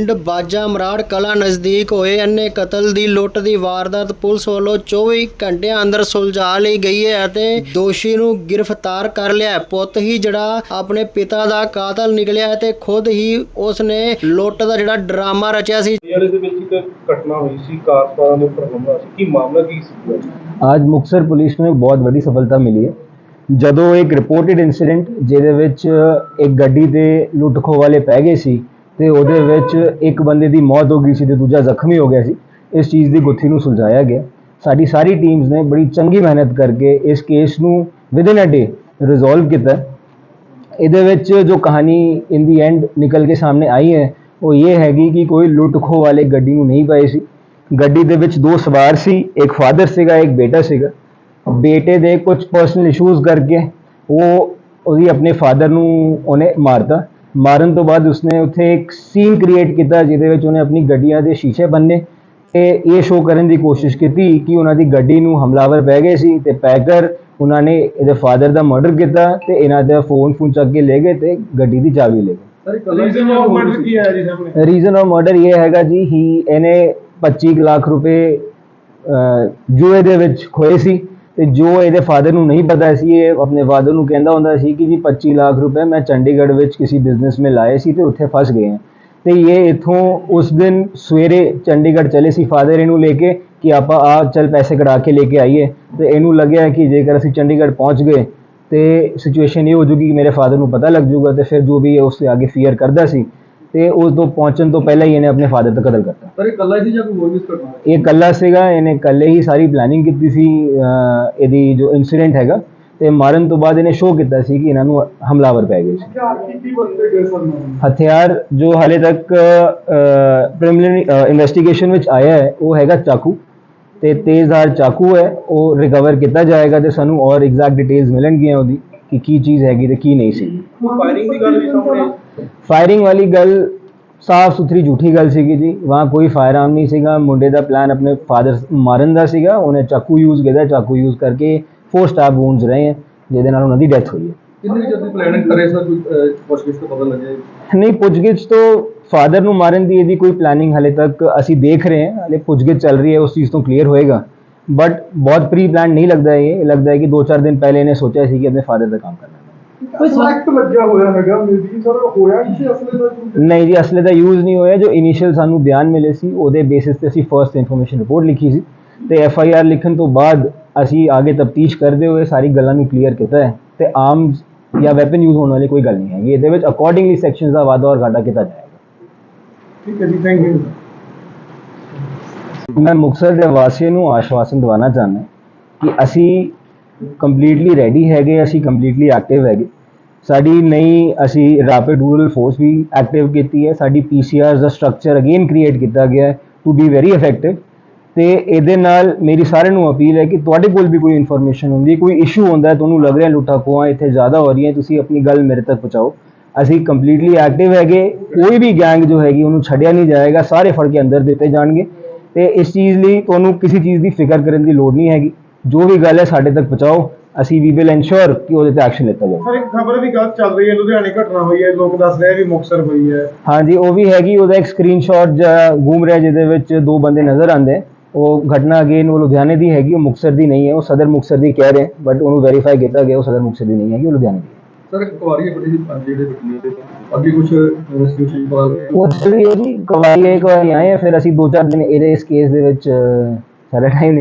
ਪਿੰਡ ਬਾਜਾ ਮਰਾੜ ਕਲਾ ਨਜ਼ਦੀਕ ਹੋਏ ਅੰਨੇ ਕਤਲ ਦੀ ਲੁੱਟ ਦੀ ਵਾਰਦਾਤ ਪੁਲਿਸ ਵੱਲੋਂ 24 ਘੰਟਿਆਂ ਅੰਦਰ ਸੁਲਝਾ ਲਈ ਗਈ ਹੈ ਅਤੇ ਦੋਸ਼ੀ ਨੂੰ ਗ੍ਰਿਫਤਾਰ ਕਰ ਲਿਆ। ਪੁੱਤ ਹੀ ਜਿਹੜਾ ਆਪਣੇ ਪਿਤਾ ਦਾ ਕਾਤਲ ਨਿਕਲਿਆ ਤੇ ਖੁਦ ਹੀ ਉਸ ਨੇ ਲੁੱਟ ਦਾ ਜਿਹੜਾ ਡਰਾਮਾ ਰਚਿਆ ਸੀ। ਏਰੀਆ ਦੇ ਵਿੱਚ ਇੱਕ ਘਟਨਾ ਹੋਈ ਸੀ ਕਾਰ ਸਵਾਰਾਂ ਦੇ ਉੱਪਰ ਹਮਲਾ ਸੀ। ਕੀ ਮਾਮਲਾ ਕੀ ਸੀ? ਅੱਜ ਮੁਕਤਸਰ ਪੁਲਿਸ ਨੂੰ ਬਹੁਤ ਵੱਡੀ ਸਫਲਤਾ ਮਿਲੀ ਹੈ। ਜਦੋਂ ਇੱਕ ਰਿਪੋਰਟਡ ਇਨਸੀਡੈਂਟ ਜਿਹਦੇ ਵਿੱਚ ਇੱਕ ਗੱਡੀ ਤੇ ਲੁੱਟ ਖੋਹ ਵਾਲੇ ਪੈ ਗਏ ਸੀ ਤੇ ਉਹਦੇ ਵਿੱਚ ਇੱਕ ਬੰਦੇ ਦੀ ਮੌਤ ਹੋ ਗਈ ਸੀ ਤੇ ਦੂਜਾ ਜ਼ਖਮੀ ਹੋ ਗਿਆ ਸੀ। ਇਸ ਚੀਜ਼ ਦੀ ਗੁੱਥੀ ਨੂੰ ਸੁਲਝਾਇਆ ਗਿਆ। ਸਾਡੀ ਸਾਰੀ ਟੀਮਸ ਨੇ ਬੜੀ ਚੰਗੀ ਮਿਹਨਤ ਕਰਕੇ ਇਸ ਕੇਸ ਨੂੰ ਵਿਦਿਨ ਅ ਡੇ ਰਿਜ਼ੋਲਵ ਕੀਤਾ। ਇਹਦੇ ਵਿੱਚ ਜੋ ਕਹਾਣੀ ਇਨ ਦੀ ਐਂਡ ਨਿਕਲ ਕੇ ਸਾਹਮਣੇ ਆਈ ਹੈ, ਉਹ ਇਹ ਹੈਗੀ ਕਿ ਕੋਈ ਲੁੱਟ ਖੋਹ ਵਾਲੇ ਗੱਡੀ ਨੂੰ ਨਹੀਂ ਪਏ ਸੀ। ਗੱਡੀ ਦੇ ਵਿੱਚ ਦੋ ਸਵਾਰ ਸੀ, ਇੱਕ ਫਾਦਰ ਸੀਗਾ, ਇੱਕ ਬੇਟਾ ਸੀਗਾ। ਬੇਟੇ ਦੇ ਕੁਝ ਪਰਸਨਲ ਇਸ਼ੂਜ਼ ਕਰਕੇ ਉਹ ਉਹਦੀ ਆਪਣੇ ਫਾਦਰ ਨੂੰ ਉਹਨੇ ਮਾਰਤਾ। ਮਾਰਨ ਤੋਂ ਬਾਅਦ ਉਸਨੇ ਉੱਥੇ ਇੱਕ ਸੀਨ ਕ੍ਰੀਏਟ ਕੀਤਾ ਜਿਹਦੇ ਵਿੱਚ ਉਹਨੇ ਆਪਣੀ ਗੱਡੀਆਂ ਦੇ ਸ਼ੀਸ਼ੇ ਬੰਨੇ ਤੇ ਇਹ ਸ਼ੋਅ ਕਰਨ ਦੀ ਕੋਸ਼ਿਸ਼ ਕੀਤੀ ਕਿ ਉਹਨਾਂ ਦੀ ਗੱਡੀ ਨੂੰ ਹਮਲਾਵਰ ਪੈ ਗਏ ਸੀ ਤੇ ਪੈ ਕਰ ਉਹਨਾਂ ਨੇ ਇਹਦੇ ਫਾਦਰ ਦਾ ਮਰਡਰ ਕੀਤਾ ਤੇ ਇਹਨਾਂ ਦਾ ਫੋਨ ਫੋਨ ਚੱਕ ਕੇ ਲੈ ਗਏ ਤੇ ਗੱਡੀ ਦੀ ਚਾਬੀ ਲੈ ਗਏ। ਰੀਜ਼ਨ ਆਫ ਮਰਡਰ ਕੀ ਹੈ ਜੀ ਸਾਹਮਣੇ? ਰੀਜ਼ਨ ਆਫ ਮਰਡਰ ਇਹ ਹੈਗਾ ਜੀ ਹੀ ਇਹਨੇ 25 ਕੁ ਲੱਖ ਰੁਪਏ ਜੂਏ ਦੇ ਵਿੱਚ ਖੋਏ ਸੀ। ਤੇ ਜੋ ਇਹਦੇ ਫਾਦਰ ਨੂੰ ਨਹੀਂ ਪਤਾ ਸੀ, ਇਹ ਆਪਣੇ ਫਾਦਰ ਨੂੰ ਕਹਿੰਦਾ ਹੁੰਦਾ ਸੀ ਕਿ ਜੀ 25 ਲੱਖ ਰੁਪਏ ਮੈਂ ਚੰਡੀਗੜ੍ਹ ਵਿੱਚ ਕਿਸੇ ਬਿਜ਼ਨਸ में ਲਾਏ ਸੀ ਤੇ ਉੱਥੇ ਫਸ ਗਏ ਹਾਂ। ਤੇ ਇਹ ਇਥੋਂ ਉਸ ਦਿਨ ਸਵੇਰੇ ਚੰਡੀਗੜ੍ਹ ਚਲੇ ਸੀ ਫਾਦਰ ਇਹਨੂੰ ਲੈ ਕੇ ਕਿ ਆਪਾਂ ਆ ਚੱਲ ਪੈਸੇ ਕਢਾ ਕੇ ਲੈ ਕੇ ਆਈਏ। ਤੇ ਇਹਨੂੰ ਲੱਗਿਆ ਕਿ ਜੇਕਰ ਅਸੀਂ ਚੰਡੀਗੜ੍ਹ ਪਹੁੰਚ ਗਏ ਤੇ ਸਿਚੁਏਸ਼ਨ ਇਹ ਹੋ ਜੂਗੀ ਕਿ ਮੇਰੇ ਫਾਦਰ ਨੂੰ ਪਤਾ ਲੱਗ ਜੂਗਾ ਤੇ ਫਿਰ ਜੋ ਵੀ ਇਹ ਉਸ ਤੋਂ ਅੱਗੇ ਫੀਅਰ ਕਰਦਾ ਸੀ ਤੇ ਉਸ ਤੋਂ ਪਹੁੰਚਣ ਤੋਂ ਪਹਿਲਾਂ ਹੀ ਇਹਨੇ ਆਪਣੇ ਫਾਦਰ ਦਾ ਕਤਲ ਕਰਤਾ। ਸਰ ਇਹ ਕੱਲਾ ਸੀ ਜਾਂ ਕੋਈ ਹੋਰ ਵੀ ਇਸ ਘਟਨਾ? ਇਹ ਇਕੱਲਾ ਸੀਗਾ ਇਹਨੇ ਇਕੱਲੇ ਹੀ ਸਾਰੀ ਪਲੈਨਿੰਗ ਕੀਤੀ ਸੀ ਅਹ ਇਹਦੀ ਜੋ ਇਨਸੀਡੈਂਟ ਹੈਗਾ ਤੇ ਮਾਰਨ ਤੋਂ ਬਾਅਦ ਇਹਨੇ ਸ਼ੋਅ ਕੀਤਾ ਸੀ ਕਿ ਇਹਨਾਂ ਨੂੰ ਹਮਲਾਵਰ ਪੈ ਗਏ ਸੀ। ਵਰਤੇ ਗਏ ਹਥਿਆਰ ਜੋ ਹਾਲੇ ਤੱਕ ਪ੍ਰੀਲਿਮਿਨਰੀ ਇਨਵੈਸਟੀਗੇਸ਼ਨ ਵਿੱਚ ਆਇਆ ਹੈ ਉਹ ਹੈਗਾ ਚਾਕੂ। ਤੇ ਤੇਜ਼ਧਾਰ ਚਾਕੂ ਹੈ ਉਹ ਰਿਕਵਰ ਕੀਤਾ ਜਾਏਗਾ ਤੇ ਸਾਨੂੰ ਔਰ ਐਗਜ਼ੈਕਟ ਡਿਟੇਲਸ ਮਿਲਣਗੀਆਂ ਉਹਦੀ ਕਿ ਕੀ ਚੀਜ਼ ਹੈਗੀ ਤੇ ਕੀ ਨਹੀਂ ਸੀ। ਫਾਇਰਿੰਗ ਦੀ ਗੱਲ ਵੀ ਸਾਹਮਣੇ ਆਈ। ਫਾਇਰਿੰਗ ਵਾਲੀ ਗੱਲ ਸਾਫ਼ ਸੁਥਰੀ ਝੂਠੀ ਗੱਲ ਸੀਗੀ ਜੀ। ਵਹਾਂ ਕੋਈ ਫਾਇਰਆਰਮ ਨਹੀਂ ਸੀਗਾ। ਮੁੰਡੇ ਦਾ ਪਲਾਨ ਆਪਣੇ ਫਾਦਰ ਮਾਰਨ ਦਾ ਸੀਗਾ। ਉਹਨੇ ਚਾਕੂ ਯੂਜ਼ ਕੀਤਾ। ਚਾਕੂ ਯੂਜ਼ ਕਰਕੇ ਫੋਰ ਸਟਾਰ ਵੂਨਸ ਰਹੇ ਹੈ ਜਿਹਦੇ ਨਾਲ ਉਹਨਾਂ ਦੀ ਡੈਥ ਹੋਈ ਹੈ ਕਿੰਨੀ ਜਲਦੀ ਪਲੈਨਿੰਗ ਕਰੇ ਸਰ? ਪੁੱਛਗਿੱਛ ਤੋਂ ਪਤਾ ਲੱਗੇ ਨਹੀਂ ਪੁੱਛਗਿੱਛ ਤੋਂ ਫਾਦਰ ਨੂੰ ਮਾਰਨ ਦੀ ਇਹਦੀ ਕੋਈ ਪਲਾਨਿੰਗ ਹਲੇ ਤੱਕ ਅਸੀਂ ਦੇਖ ਰਹੇ ਹਾਂ। ਹਲੇ ਪੁੱਛਗਿੱਛ ਚੱਲ ਰਹੀ ਹੈ। ਉਸ ਚੀਜ਼ ਤੋਂ ਕਲੀਅਰ ਹੋਏਗਾ। ਬਟ ਬਹੁਤ ਪ੍ਰੀ ਪਲਾਨ ਨਹੀਂ ਲੱਗਦਾ ਇਹ। ਲੱਗਦਾ ਹੈ ਕਿ 2-4 ਦਿਨ ਪਹਿਲੇ ਇਹਨੇ ਸੋਚਿਆ ਸੀ ਕਿ ਆਪਣੇ ਫਾਦਰ ਦਾ ਕੰਮ ਕਰਨਾ ਕੋਈ ਸਲੈਕਟ ਲੱਗਿਆ ਹੋਇਆ ਹੈਗਾ ਮੇਬੀ ਸਰ ਹੋਇਆ ਕਿਸੇ ਅਸਲੇ ਦਾ ਨਹੀਂ ਜੀ ਅਸਲੇ ਦਾ ਯੂਜ਼ ਨਹੀਂ ਹੋਇਆ। ਜੋ ਇਨੀਸ਼ੀਅਲ ਸਾਨੂੰ ਬਿਆਨ ਮਿਲੇ ਸੀ ਉਹਦੇ ਬੇਸਿਸ ਤੇ ਅਸੀਂ ਫਰਸਟ ਇਨਫੋਰਮੇਸ਼ਨ ਰਿਪੋਰਟ ਲਿਖੀ ਸੀ। ਤੇ ਐਫ ਆਈ ਆਰ ਲਿਖਣ ਤੋਂ ਬਾਅਦ ਅਸੀਂ ਅੱਗੇ ਤਫਤੀਸ਼ ਕਰਦੇ ਹੋਏ ਸਾਰੀ ਗੱਲਾਂ ਨੂੰ ਕਲੀਅਰ ਕੀਤਾ ਹੈ। ਤੇ ਆਰਮਸ ਜਾਂ ਵੈਪਨ ਯੂਜ਼ ਹੋਣ ਵਾਲੀ ਕੋਈ ਗੱਲ ਨਹੀਂ ਹੈਗੀ। ਇਹਦੇ ਵਿੱਚ ਅਕੋਰਡਿੰਗਲੀ ਸੈਕਸ਼ਨਸ ਦਾ ਵਾਧਾ ਔਰ ਘਾਟਾ ਕੀਤਾ ਜਾਏਗਾ। ਠੀਕ ਹੈ ਜੀ ਥੈਂਕ ਯੂ ਮੈਂ ਮੁਕਤਸਰ ਦੇ ਵਾਸੀਆਂ ਨੂੰ ਆਸ਼ਵਾਸਨ ਦਿਵਾਉਣਾ ਚਾਹੁੰਦਾ ਕਿ ਅਸੀਂ ਕੰਪਲੀਟਲੀ ਰੈਡੀ ਹੈਗੇ, ਅਸੀਂ ਕੰਪਲੀਟਲੀ ਐਕਟਿਵ ਹੈਗੇ। ਸਾਡੀ ਨਈ ਅਸੀਂ ਰੈਪਿਡ ਰੂਰਲ ਫੋਰਸ ਵੀ ਐਕਟਿਵ ਕੀਤੀ ਹੈ। ਸਾਡੀ ਪੀਸੀਆਰ ਦਾ ਸਟਰਕਚਰ ਅਗੇਨ ਕ੍ਰੀਏਟ ਕੀਤਾ ਗਿਆ ਹੈ ਟੂ ਬੀ ਵੈਰੀ ਇਫੈਕਟਿਵ ਤੇ ਇਹਦੇ ਨਾਲ ਮੇਰੀ ਸਾਰਿਆਂ ਨੂੰ ਅਪੀਲ ਹੈ ਕਿ ਤੁਹਾਡੇ ਕੋਲ ਵੀ ਕੋਈ ਇਨਫੋਰਮੇਸ਼ਨ ਹੁੰਦੀ ਹੈ, ਕੋਈ ਇਸ਼ੂ ਹੁੰਦਾ ਤੁਹਾਨੂੰ ਲੱਗ ਰਿਹਾ ਲੁੱਟਾ ਖੋਹਾਂ ਇੱਥੇ ਜ਼ਿਆਦਾ ਹੋ ਰਹੀਆਂ, ਤੁਸੀਂ ਆਪਣੀ ਗੱਲ ਮੇਰੇ ਤੱਕ ਪਹੁੰਚਾਓ। ਅਸੀਂ ਕੰਪਲੀਟਲੀ ਐਕਟਿਵ ਹੈਗੇ, ਕੋਈ ਵੀ ਗੈਂਗ ਜੋ ਹੈਗੀ, ਉਹਨੂੰ ਛੱਡਿਆ ਨਹੀਂ ਜਾਏਗਾ, ਸਾਰੇ ਫੜ ਕੇ ਅੰਦਰ ਦਿੱਤੇ ਜਾਣਗੇ। ਤੇ ਇਸ ਚੀਜ਼ ਲਈ ਤੁਹਾਨੂੰ ਕਿਸੇ ਚੀਜ਼ ਦੀ ਫਿਕਰ ਕਰਨ ਦੀ ਲੋੜ ਨਹੀਂ ਹੈਗੀ। ਜੋ ਵੀ ਗੱਲ ਹੈ ਸਾਡੇ ਤੱਕ ਪਹੁੰਚਾਓ ਅਸੀਂ ਵੀ ਵਿਲ ਇਨਸ਼ੋਰ ਕਿ ਉਹਦੇ ਤੇ ਐਕਸ਼ਨ ਲਿੱਤਾ ਜਾਵੇ। ਸਰ ਇੱਕ ਖਬਰ ਵੀ ਗਲਤ ਚੱਲ ਰਹੀ ਹੈ ਲੁਧਿਆਣੇ ਘਟਨਾ ਹੋਈ ਹੈ ਲੋਕ ਦੱਸ ਰਹੇ ਵੀ ਮੁਕਸਰ ਹੋਈ ਹੈ। ਹਾਂਜੀ ਉਹ ਵੀ ਹੈਗੀ ਉਹਦਾ ਇੱਕ ਸਕਰੀਨਸ਼ਾਟ ਘੂਮ ਰਿਹਾ ਜਿਹਦੇ ਵਿੱਚ ਦੋ ਬੰਦੇ ਨਜ਼ਰ ਆਉਂਦੇ। ਉਹ ਘਟਨਾ ਅਗੇਨ ਉਹ ਲੁਧਿਆਣੇ ਦੀ ਹੈਗੀ ਉਹ ਮੁਕਤਸਰ ਦੀ ਨਹੀਂ ਹੈ ਉਹ ਸਦਰ ਮੁਕਤਸਰ ਦੀ ਕਹਿ ਰਹੇ ਬਟ ਉਹਨੂੰ ਵੈਰੀਫਾਈ ਕੀਤਾ ਗਿਆ ਉਹ ਸਦਰ ਮੁਕਤਸਰ ਦੀ ਨਹੀਂ ਹੈਗੀ ਉਹ ਲੁਧਿਆਣੇ ਦੀ। ਸਰ ਇੱਕ ਕੁਆਰੀ ਬੜੀ ਜਿਹੜੇ ਬਟਨੇ ਦੇ ਅੱਗੇ ਕੁਝ ਪਰ ਉਹ ਚੱਲੀ ਹੈ ਜੀ ਕਵਾਈ ਇੱਕ ਵਾਰੀ ਆਏ ਆ, ਫਿਰ ਅਸੀਂ ਦੋ ਚਾਰ ਦਿਨ ਇਹਦੇ ਇਸ ਕੇਸ ਦੇ ਵਿੱਚ ਸਾਡਾ ਟਾਈਮ